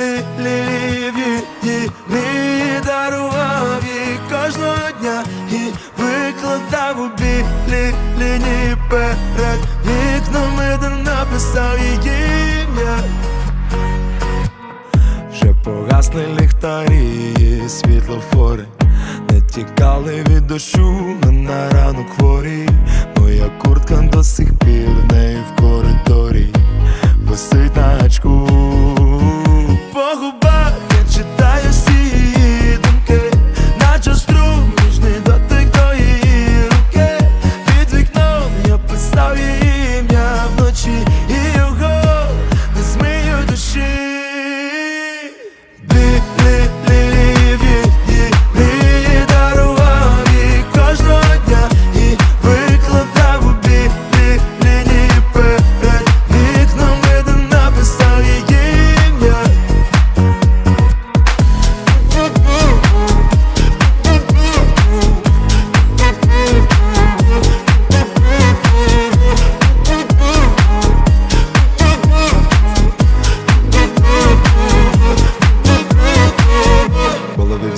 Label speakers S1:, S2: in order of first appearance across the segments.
S1: білі ліві їй дарував їй кожного дня і викладав у білі лінії перед вікнами, де написав її ім'я. Вже погасли ліхтарі, світлофори Не тікали від дощу, на ранок хворі Моя куртка до сих пір в неї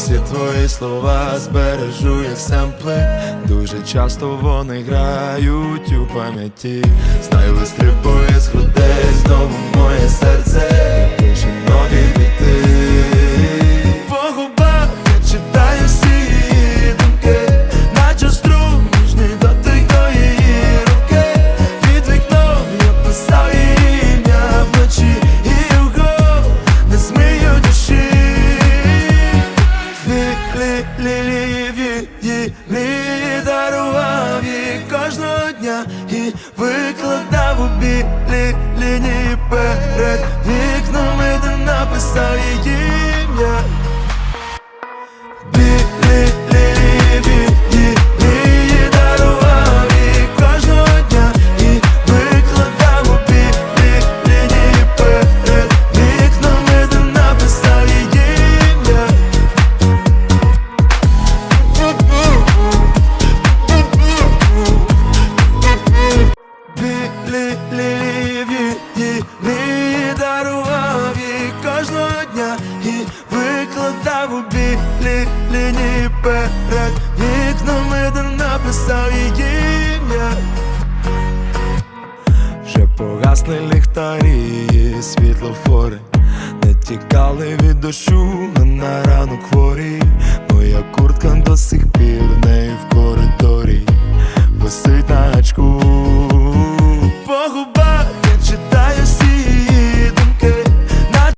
S1: всі твої слова збережу як семпли. Дуже часто вони грають у пам'яті. Знаю, вистрибує з грудей знову моє серце викладав у білі лінії перед вікнами, де написав її ім'я Їй мрії дарував їй кожного дня. І викладав у білі лінії перед вікнами, де написав її ім'я. Вже погасли ліхтарі, світлофори. Не тікали від дощу, на ранок хворі. Моя куртка до сих пір